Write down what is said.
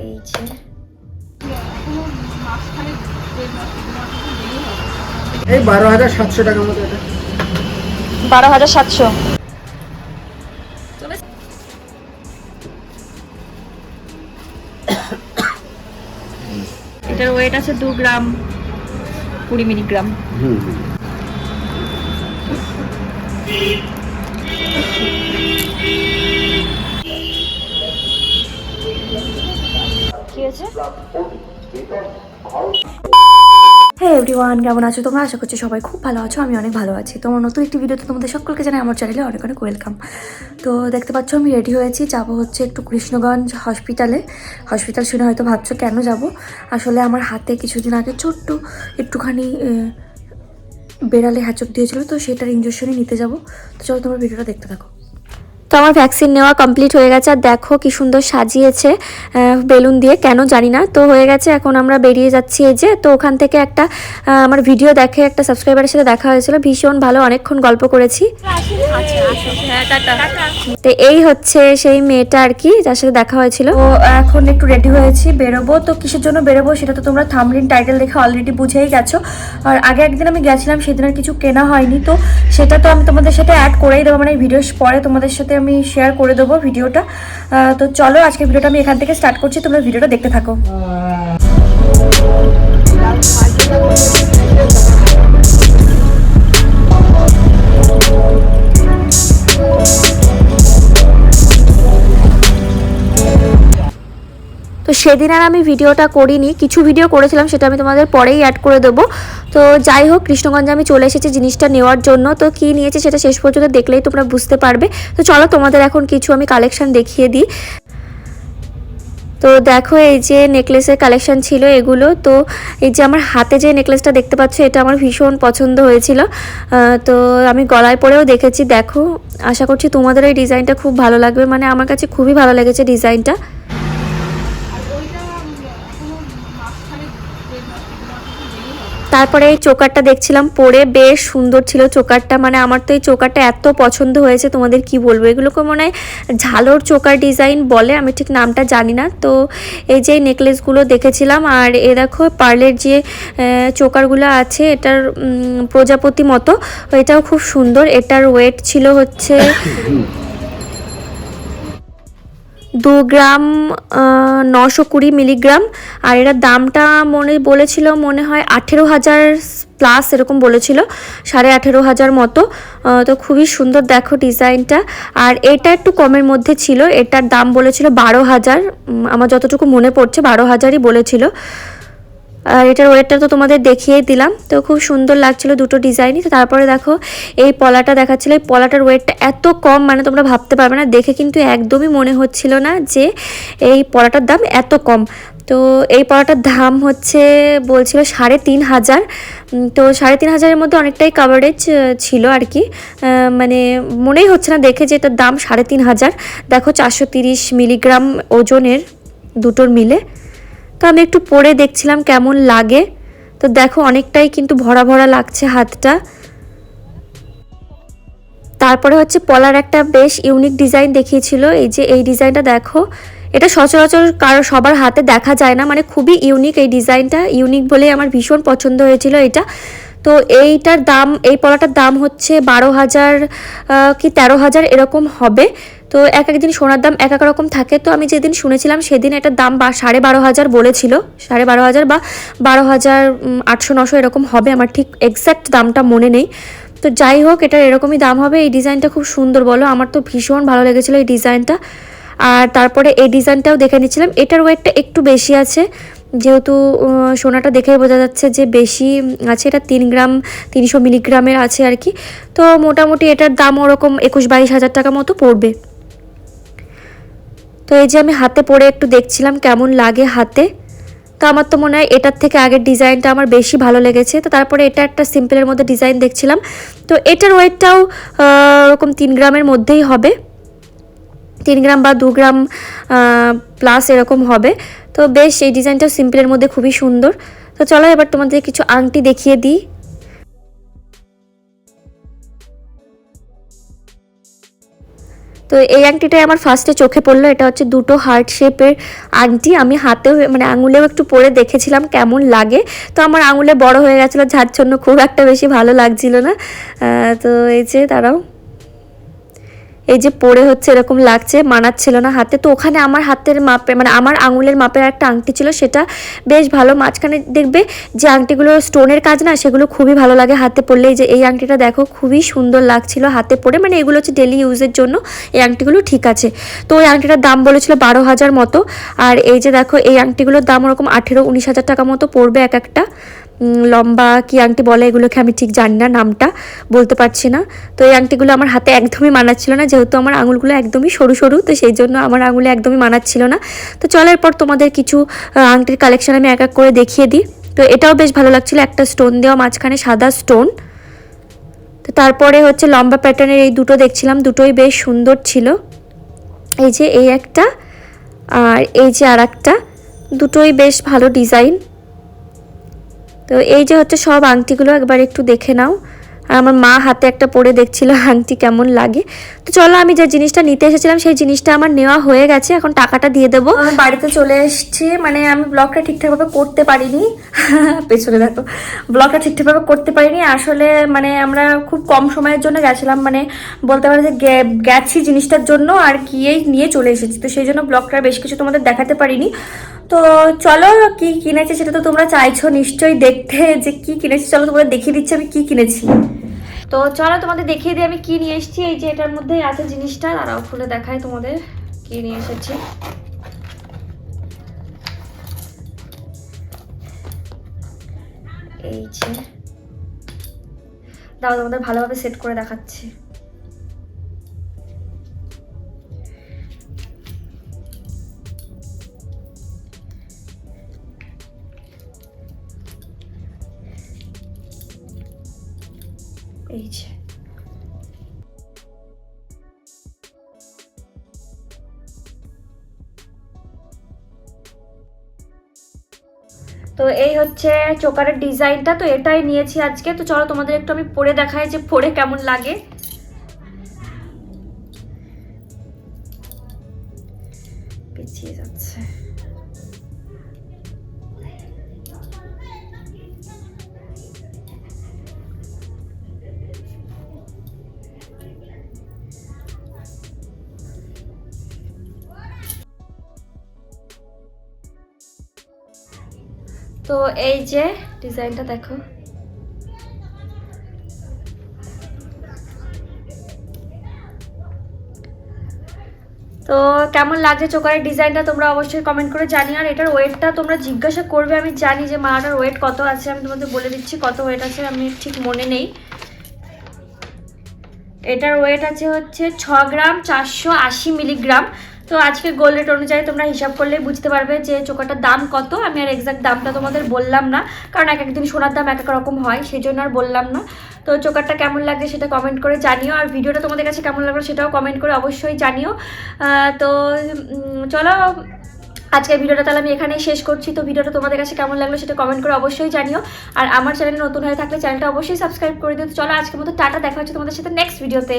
এই যে। এই বারো হাজার সাতশো টাকার মতো এটা। বারো হাজার সাতশো। এটার ওয়েট আছে দু গ্রাম কুড়ি মিলিগ্রাম। হুম। আছে হ্যাঁ এভরিওয়ান কেমন আছো তোমরা? আশা করছি সবাই খুব ভালো আছো, আমি অনেক ভালো আছি। তোমার নতুন একটি ভিডিওতে তোমাদের সকলকে জানাই আমার চ্যানেলে অনেক অনেক ওয়েলকাম তো দেখতে পাচ্ছ, আমি রেডি হয়েছি, যাব হচ্ছে একটু কৃষ্ণগঞ্জ হসপিটালে হসপিটাল শুনে হয়তো ভাবছ, কেন যাব? আসলে আমার হাতে কিছুদিন আগে ছোট্ট একটুখানি বেড়ালে হ্যাচক দিয়েছিল, তো সেটার ইঞ্জেকশনই নিতে যাব। তো চলো তোমরা ভিডিওটা দেখতে থাকো। তো আমার ভ্যাকসিন নেওয়া কমপ্লিট হয়ে গেছে আর দেখো কি সুন্দর সাজিয়েছে বেলুন দিয়ে কেন জানি না। তো হয়ে গেছে এখন আমরা বেরিয়ে যাচ্ছি এই যে তো ওখান থেকে একটা আমার ভিডিও দেখে একটা সাবস্ক্রাইবারের সাথে দেখা হয়েছিল ভীষণ ভালো অনেকক্ষণ গল্প করেছি। হ্যাঁ তো এই হচ্ছে সেই মেয়েটা আর কি যার সাথে দেখা হয়েছিল। তো এখন একটু রেডি হয়েছি বেরোবো। তো কিসের জন্য বেরোবো সেটা তো তোমরা থামলিন টাইটেল দেখে অলরেডি বুঝেই গেছো। আর আগে একদিন আমি গেছিলাম সেদিন আর কিছু কেনা হয়নি। তো সেটা তো আমি তোমাদের সাথে অ্যাড করেই দেবো মানে ভিডিও পরে তোমাদের সাথে আমি শেয়ার করে দেবো ভিডিওটা। তো চলো আজকে ভিডিওটা আমি এখান থেকে স্টার্ট করছি, তোমরা ভিডিওটা দেখতে থাকো। সেদিন আর আমি ভিডিওটা করিনি, কিছু ভিডিও করেছিলাম, সেটা আমি তোমাদের পরেই অ্যাড করে দেবো। তো যাই হোক, কৃষ্ণগঞ্জে আমি চলে এসেছি জিনিসটা নেওয়ার জন্য। তো কি নিয়েছে সেটা শেষ পর্যন্ত দেখলেই তোমরা বুঝতে পারবে। তো চলো, তোমাদের এখন কিছু আমি কালেকশন দেখিয়ে দিই। তো দেখো, এই যে নেকলেসের কালেকশন ছিল এগুলো। তো এই যে আমার হাতে যে নেকলেসটা দেখতে পাচ্ছ, এটা আমার ভীষণ পছন্দ হয়েছিল। তো আমি গলায় পরেও দেখেছি। দেখো, আশা করছি তোমাদের এই ডিজাইনটা খুব ভালো লাগবে। মানে আমার কাছে খুবই ভালো লেগেছে ডিজাইনটা তারপরে এই চোকারটা দেখছিলাম, পরে বেশ সুন্দর ছিল চোকারটা। মানে আমার তো এই চোকারটা এত পছন্দ হয়েছে, তোমাদের কি বলব? এগুলোকে মনে হয় ঝালোর চোকার ডিজাইন বলে, আমি ঠিক নামটা জানি না। তো এই যে নেকলেসগুলো দেখেছিলাম, আর এ দেখো পার্লের যে চোকারগুলো আছে, এটার প্রজাপতি মতো, এটাও খুব সুন্দর। এটার ওয়েট ছিল হচ্ছে দু গ্রাম নশো কুড়ি মিলিগ্রাম। আর এটার দামটা মনে, বলেছিল মনে হয় আঠেরো হাজার প্লাস এরকম বলেছিল, সাড়ে আঠেরো হাজার মতো। তো খুবই সুন্দর দেখো ডিজাইনটা। আর এটা একটু কমের মধ্যে ছিল, এটার দাম বলেছিল বারো হাজার। আমার যতটুকু মনে পড়ছে, বারো হাজারই বলেছিল। আর এটার ওয়েটটা তো তোমাদের দেখিয়েই দিলাম। তো খুব সুন্দর লাগছিল দুটো ডিজাইনই। তো তারপরে দেখো, এই পলাটা দেখাচ্ছিল। এই পলাটার ওয়েটটা এত কম মানে তোমরা ভাবতে পারবে না। দেখে কিন্তু একদমই মনে হচ্ছিল না যে এই পলাটার দাম এত কম। তো এই পলাটার দাম হচ্ছে, বলছিল সাড়ে তিন হাজার। তো সাড়ে তিন হাজারের মধ্যে অনেকটাই কাভারেজ ছিল আর কি। মানে মনেই হচ্ছে না দেখে যে এটার দাম সাড়ে তিন হাজার। দেখো, চারশো তিরিশ মিলিগ্রাম ওজনের দুটোর মিলে। তো আমি একটু পরে দেখছিলাম কেমন লাগে। তো দেখো অনেকটাই কিন্তু ভরা ভরা লাগছে হাতটা। তারপরে হচ্ছে পলার একটা বেশ ইউনিক ডিজাইন দেখিয়েছিল। এই যে এই ডিজাইনটা দেখো, এটা সচরাচর কারও সবার হাতে দেখা যায় না। মানে খুবই ইউনিক এই ডিজাইনটা, ইউনিক বলেই আমার ভীষণ পছন্দ হয়েছিল এটা। তো এইটার দাম, এই পলাটার দাম হচ্ছে বারো হাজার কি তেরো হাজার এরকম হবে। তো এক একদিন সোনার দাম এক এক রকম থাকে। তো আমি যেদিন শুনেছিলাম সেদিন এটার দাম বা সাড়ে বারো হাজার বলেছিল। সাড়ে বারো হাজার বা বারো হাজার আটশো, নশো এরকম হবে। আমার ঠিক এক্স্যাক্ট দামটা মনে নেই। তো যাই হোক এটার এরকমই দাম হবে। এই ডিজাইনটা খুব সুন্দর বলো। আমার তো ভীষণ ভালো লেগেছিলো এই ডিজাইনটা। আর তারপরে এই ডিজাইনটাও দেখে নিচ্ছিলাম। এটার ওয়েটটা একটু বেশি আছে। যেহেতু সোনাটা দেখে বোঝা যাচ্ছে যে বেশি আছে। এটা তিন গ্রাম, তিনশো মিলিগ্রামের আছে আর কি। তো মোটামুটি এটার দাম ওরকম একুশ বাইশ হাজার টাকা মতো পড়বে। তো এই যে আমি হাতে পরে একটু দেখছিলাম কেমন লাগে হাতে। তো আমার তো মনে হয় এটার থেকে আগের ডিজাইনটা আমার বেশি ভালো লেগেছে। তো তারপরে এটা একটা সিম্পলের মধ্যে ডিজাইন দেখছিলাম। তো এটার ওয়েটটাও ওরকম তিন গ্রামের মধ্যেই হবে। তিন গ্রাম বা দু গ্রাম প্লাস এরকম হবে। তো বেশ, এই ডিজাইনটাও সিম্পলের মধ্যে খুবই সুন্দর। তো চলো এবার তোমাদের কিছু আংটি দেখিয়ে দিই। তো এই আংটিটাই আমার ফার্স্টে চোখে পড়ল। এটা হচ্ছে দুটো হার্ট শেপের আংটি। আমি হাতেও মানে আঙুলেও একটু পরে দেখেছিলাম কেমন লাগে। তো আমার আঙুলে বড় হয়ে গেছিল জন্য খুব একটা বেশি ভালো লাগছিল না। তো এই যে, দাঁড়াও। এই যে পরে হচ্ছে, এরকম লাগছে, মানাচ্ছিল না হাতে। তো ওখানে আমার হাতের মাপে মানে আমার আঙুলের মাপের একটা আংটি ছিল, সেটা বেশ ভালো। মাঝখানে দেখবে যে আংটিগুলো স্টোনের কাজ না, সেগুলো খুবই ভালো লাগে হাতে পরলে এই যে এই আংটিটা দেখো, খুবই সুন্দর লাগছিল হাতে পরে মানে এগুলো হচ্ছে ডেলি ইউজের জন্য এই আংটিগুলো ঠিক আছে। তো ওই আংটিটার দাম বলেছিল বারো হাজার মতো। আর এই যে দেখো, এই আংটিগুলোর দাম ওরকম আঠেরো, উনিশ হাজার টাকা মতো পড়বে এক একটা। লম্বা কি আংটি বলে এগুলোকে আমি ঠিক জানি না নামটা, বলতে পারছি না। তো এই আংটিগুলো আমার হাতে একদমই মানাচ্ছিল না, যেহেতু আমার আঙুলগুলো একদমই সরু সরু, তো সেই জন্য আমার আঙুলে একদমই মানাচ্ছিল না। তো চলার পর তোমাদের কিছু আংটির কালেকশন আমি এক এক করে দেখিয়ে দিই। তো এটাও বেশ ভালো লাগছিল, একটা স্টোন দেওয়া, মাঝখানে সাদা স্টোন তো তারপরে হচ্ছে লম্বা প্যাটার্নের এই দুটো দেখছিলাম, দুটোই বেশ সুন্দর ছিল। এই যে এই একটা, আর এই যে আর একটা দুটোই বেশ ভালো ডিজাইন তো এই যে হচ্ছে সব আংটিগুলো একবার একটু দেখে নাও। আর আমার মা হাতে একটা পরে দেখছিল, আংটি কেমন লাগে। তো চলো আমি যে জিনিসটা নিতে এসেছিলাম, সেই জিনিসটা আমার নেওয়া হয়ে গেছে। এখন টাকাটা দিয়ে দেবো। আমি বাড়িতে চলে এসেছি মানে আমি ব্লগটা ঠিকঠাকভাবে করতে পারিনি। পেছনে দেখো, ব্লগটা ঠিকঠাকভাবে করতে পারিনি। আসলে মানে আমরা খুব কম সময়ের জন্য গেছিলাম মানে বলতে পারো যে গেছি জিনিসটার জন্য আর গিয়েই নিয়ে চলে এসেছি। তো সেই জন্য ব্লগটা বেশ কিছু তোমাদের দেখাতে পারিনি। তো চলো কি কিনেছি সেটা তো তোমরা চাইছো নিশ্চয়ই দেখতে যে কি কিনেছি। চলো তোমরা দেখিয়ে দিচ্ছি আমি কি কিনেছি। তো চলো তোমাদের দেখিয়ে দিই, আমি কি নিয়ে এসেছি। এই যে এটার মধ্যে আছে জিনিসটা, দাঁড়াও খুলে দেখাই তোমাদের কি নিয়ে এসেছি। এই যে। দাও তোমাদের ভালোভাবে সেট করে দেখাচ্ছি। এই যে। তো এই হচ্ছে চোকারের ডিজাইনটা, তো এটাই নিয়েছি আজকে। তো চলো তোমাদের একটু আমি পরে দেখাই যে পরে কেমন লাগে। তো এই যে ডিজাইনটা দেখো। তো কেমন লাগছে চোকারের ডিজাইনটা তোমরা অবশ্যই কমেন্ট করে জানি আর এটার ওয়েটটা তোমরা জিজ্ঞাসা করবে, আমি জানি যে মাটার ওয়েট কত আছে, আমি তোমাদের বলে দিচ্ছি কত ওয়েট আছে, আমি ঠিক মনে নেই। এটার ওয়েট আছে হচ্ছে ছ গ্রাম চারশো আশি মিলিগ্রাম। তো আজকে গোল্ড রেট অনুযায়ী তোমরা হিসাব করলে বুঝতে পারবে যে চোকাটার দাম কত। আমি আর এক্সাক্ট দামটা তোমাদের বললাম না, কারণ এক একদিন সোনার দাম এক এক রকম হয় সেই জন্য আর বললাম না। তো চোকারটা কেমন লাগছে সেটা কমেন্ট করে জানিও, আর ভিডিওটা তোমাদের কাছে কেমন লাগল সেটাও কমেন্ট করে অবশ্যই জানিও। তো চলো, আজকের ভিডিওটা তাহলে আমি এখানেই শেষ করছি। তো ভিডিওটা তোমাদের কাছে কেমন লাগল সেটা কমেন্ট করে অবশ্যই জানিও। আর আমার চ্যানেল নতুন হয়ে থাকলে চ্যানেলটা অবশ্যই সাবস্ক্রাইব করে দিও। চলো, আজকের মতো টাটা, দেখা হচ্ছে তোমাদের সাথে নেক্সট ভিডিওতে